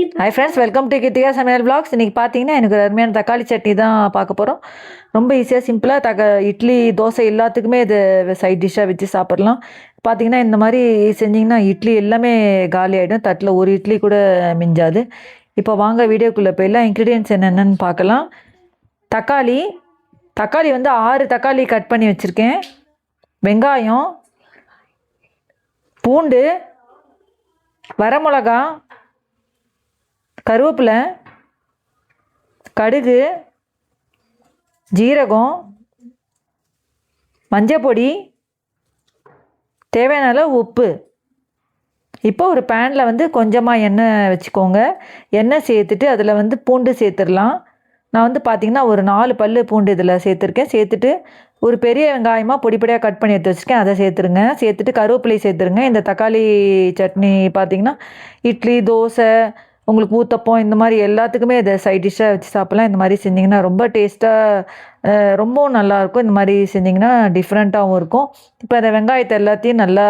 Hi friends welcome to Krithika சமையல் blocks இன்றைக்கி பார்த்தீங்கன்னா எனக்கு ஒரு அருமையான தக்காளி சட்னி தான் பார்க்க போகிறோம் ரொம்ப ஈஸியாக சிம்பிளாக தக்க இட்லி தோசை எல்லாத்துக்குமே இது சைட் டிஷ்ஷாக வச்சு சாப்பிட்லாம். பார்த்தீங்கன்னா இந்த மாதிரி செஞ்சிங்கன்னா இட்லி எல்லாமே காலி ஆகிடும் தட்டில் ஒரு இட்லி கூட மிஞ்சாது. இப்போ வாங்க வீடியோக்குள்ளே போயிடலாம். இன்க்ரீடியன்ஸ் என்னென்னு பார்க்கலாம். தக்காளி தக்காளி வந்து ஆறு தக்காளி கட் பண்ணி வச்சுருக்கேன். வெங்காயம் பூண்டு வரமிளகா கருவேப்பிலை கடுகு ஜீரகம் மஞ்சப்பொடி தேவையான அளவு உப்பு. இப்போ ஒரு பேனில் வந்து கொஞ்சமாக எண்ணெய் வச்சுக்கோங்க. எண்ணெய் சேர்த்துட்டு அதில் வந்து பூண்டு சேர்த்துடலாம். நான் வந்து பார்த்திங்கன்னா ஒரு நாலு பல் பூண்டு இதில் சேர்த்துருக்கேன். சேர்த்துட்டு ஒரு பெரிய வெங்காயமாக பொடி பொடியாக கட் பண்ணி எடுத்து வச்சுருக்கேன். அதை சேர்த்துருங்க. சேர்த்துட்டு கருவேப்பிலை சேர்த்துருங்க. இந்த தக்காளி சட்னி பார்த்திங்கன்னா இட்லி தோசை உங்களுக்கு ஊத்தப்பம் இந்த மாதிரி எல்லாத்துக்குமே இதை சைட் டிஷ்ஷாக வச்சு சாப்பிட்லாம். இந்த மாதிரி செஞ்சிங்கன்னா ரொம்ப டேஸ்ட்டாக ரொம்பவும் நல்லாயிருக்கும். இந்த மாதிரி செஞ்சிங்கன்னா டிஃப்ரெண்ட்டாகவும் இருக்கும். இப்போ இந்த வெங்காயத்தை எல்லாத்தையும் நல்லா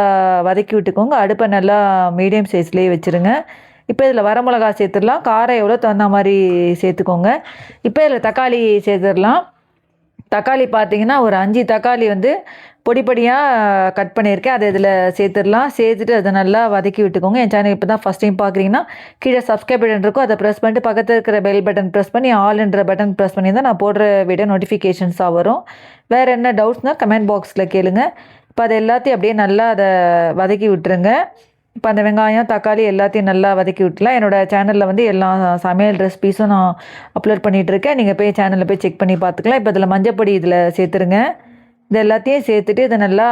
வதக்கி விட்டுக்கோங்க. அடுப்பை நல்லா மீடியம் சைஸ்லேயே வச்சுருங்க. இப்போ இதில் வரமிளகா சேர்த்துடலாம். காரம் எவ்வளோ தகுந்த மாதிரி சேர்த்துக்கோங்க. இப்போ இதில் தக்காளி சேர்த்துடலாம். தக்காளி பார்த்தீங்கன்னா ஒரு அஞ்சு தக்காளி வந்து பொடி பொடியாக கட் பண்ணியிருக்கேன். அதை இதில் சேர்த்துடலாம். சேர்த்துட்டு அதை நல்லா வதக்கி விட்டுக்கோங்க. என் சேனல் இப்போ தான் ஃபஸ்ட் டைம் பார்க்குறீங்கன்னா கீழே சப்ஸ்கிரைப் பட்டன் இருக்கும். அதை ப்ரெஸ் பண்ணிட்டு பக்கத்தில் இருக்கிற பெல் பட்டன் ப்ரெஸ் பண்ணி ஆல்ன்ற பட்டன் ப்ரெஸ் பண்ணி தான் நான் போடுற வீடியோ நோட்டிஃபிகேஷன்ஸாக வரும். வேறு என்ன டவுட்ஸ்னால் கமெண்ட் பாக்ஸில் கேளுங்க. இப்போ அதை எல்லாத்தையும் அப்படியே நல்லா அதை வதக்கி விட்டுருங்க. இப்போ அந்த வெங்காயம் தக்காளி எல்லாத்தையும் நல்லா வதக்கி விட்டுலாம் என்னோடய சேனலில் வந்து எல்லா சமையல் ரெசிபீஸும் நான் அப்லோட் பண்ணிகிட்ருக்கேன் நீங்கள் போய் சேனலில் போய் செக் பண்ணி பார்த்துக்கலாம். இப்போ இதில் மஞ்சப்பொடி இதில் சேர்த்துருங்க. இது எல்லாத்தையும் சேர்த்துட்டு இதை நல்லா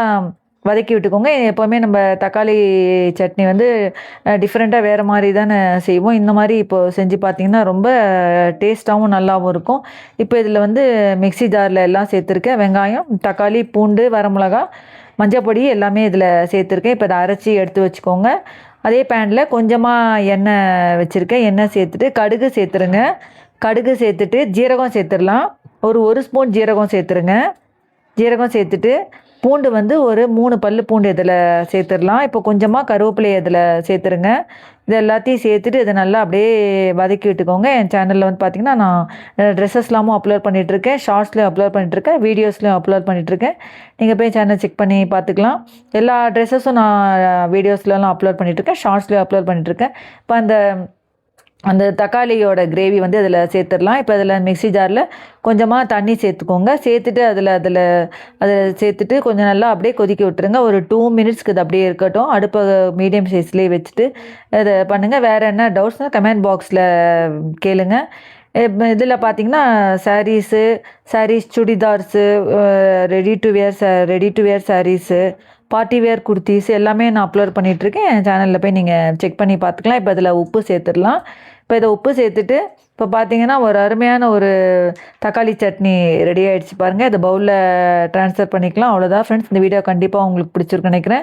வதக்கி விட்டுக்கோங்க. எப்போவுமே நம்ம தக்காளி சட்னி வந்து டிஃப்ரெண்ட்டாக வேறு மாதிரி தானே செய்வோம். இந்த மாதிரி இப்போது செஞ்சு பார்த்திங்கன்னா ரொம்ப டேஸ்ட்டாகவும் நல்லாவும் இருக்கும். இப்போ இதில் வந்து மிக்சி ஜாரில் எல்லாம் சேர்த்துருக்கேன். வெங்காயம் தக்காளி பூண்டு வரமிளகா மஞ்சள் பொடி எல்லாமே இதில் சேர்த்துருக்கேன். இப்போ இதை அரைச்சி எடுத்து வச்சுக்கோங்க. அதே பேனில் கொஞ்சமாக எண்ணெய் வச்சுருக்கேன். எண்ணெய் சேர்த்துட்டு கடுகு சேர்த்துருங்க. கடுகு சேர்த்துட்டு ஜீரகம் சேர்த்துடலாம். ஒரு ஒரு ஸ்பூன் ஜீரகம் சேர்த்துருங்க. ஜீரகம் சேர்த்துட்டு பூண்டு வந்து ஒரு மூணு பல் பூண்டு இதில் சேர்த்துடலாம். இப்போ கொஞ்சமாக கருவேப்பிலை இதில் சேர்த்துருங்க. இது எல்லாத்தையும் சேர்த்துட்டு இதை நல்லா அப்படியே வதக்கி விட்டுக்கோங்க. என் சேனலில் வந்து பார்த்திங்கன்னா நான் ட்ரெஸ்ஸஸ்லாமும் அப்லோட் பண்ணிகிட்ருக்கேன் ஷார்ட்ஸ்லேயும் அப்லோட் பண்ணிகிட்ருக்கேன் வீடியோஸ்லையும் அப்லோட் பண்ணிகிட்ருக்கேன் நீங்கள் போய் சேனல் செக் பண்ணி பார்த்துக்கலாம் எல்லா ட்ரெஸ்ஸஸும் நான் வீடியோஸ்லலாம் அப்லோட் பண்ணிகிட்ருக்கேன் ஷார்ட்ஸ்லேயும் அப்லோட் பண்ணிகிட்ருக்கேன் இப்போ அந்த அந்த தக்காளியோட கிரேவி வந்து அதில் சேர்த்துடலாம். இப்போ அதில் மிக்சி ஜாரில் கொஞ்சமாக தண்ணி சேர்த்துக்கோங்க. சேர்த்துட்டு அதில் அதில் அதில் சேர்த்துட்டு கொஞ்சம் நல்லா அப்படியே கொதிக்க விட்டுருங்க. ஒரு டூ மினிட்ஸ்க்கு இது அப்படியே இருக்கட்டும். அடுப்பை மீடியம் சைஸ்லேயே வச்சுட்டு அதை பண்ணுங்கள் வேறு என்ன டவுட்ஸ்னால் கமெண்ட் பாக்ஸில் கேளுங்க. இதில் பார்த்தீங்கன்னா saris saris chudidars ready to wear ச ready to wear saris party wear kurtis எல்லாமே நான் அப்லோட் பண்ணிகிட்ருக்கேன் என் சேனலில் போய் நீங்கள் செக் பண்ணி பார்த்துக்கலாம். இப்போ இதில் உப்பு சேர்த்துடலாம். இப்போ இதை உப்பு சேர்த்துட்டு இப்போ பார்த்தீங்கன்னா ஒரு அருமையான ஒரு தக்காளி சட்னி ரெடி ஆகிடுச்சு பாருங்கள் இதை பவுலில் ட்ரான்ஸ்ஃபர் பண்ணிக்கலாம். அவ்வளோதான் ஃப்ரெண்ட்ஸ் இந்த வீடியோ கண்டிப்பாக உங்களுக்கு பிடிச்சிருக்கு நினைக்கிறேன்.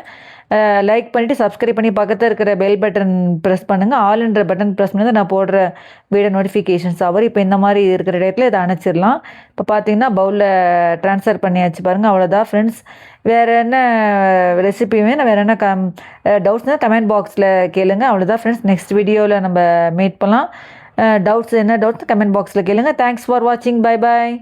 லைக் பண்ணிவிட்டு சப்ஸ்கிரைப் பண்ணி பக்கத்தில் இருக்கிற பெல் பட்டன் ப்ரெஸ் பண்ணுங்கள் ஆல்ன்ற பட்டன் ப்ரெஸ் பண்ணி நான் போடுற வீடியோ நோட்டிஃபிகேஷன்ஸ் அவர் இப்போ இந்த மாதிரி இருக்கிற டேட்டில் இதை அணைச்சிடலாம். இப்போ பார்த்தீங்கன்னா பவுலில் ட்ரான்ஸ்ஃபர் பண்ணியாச்சு பாருங்கள் அவ்வளோதான் ஃப்ரெண்ட்ஸ் வேறு என்ன ரெசிபியுமே நான் வேறு என்ன கம் டவுட்ஸ்னால் கமெண்ட் பாக்ஸில் கேளுங்கள் அவ்வளோதான் ஃப்ரெண்ட்ஸ் நெக்ஸ்ட் வீடியோவில் நம்ம மீட் பண்ணலாம். டவுட்ஸ் என்ன? டவுட்ஸ் கமெண்ட் பாக்ஸில் கேளுங்க. தேங்க்ஸ் ஃபார் வாட்சிங் பை பாய்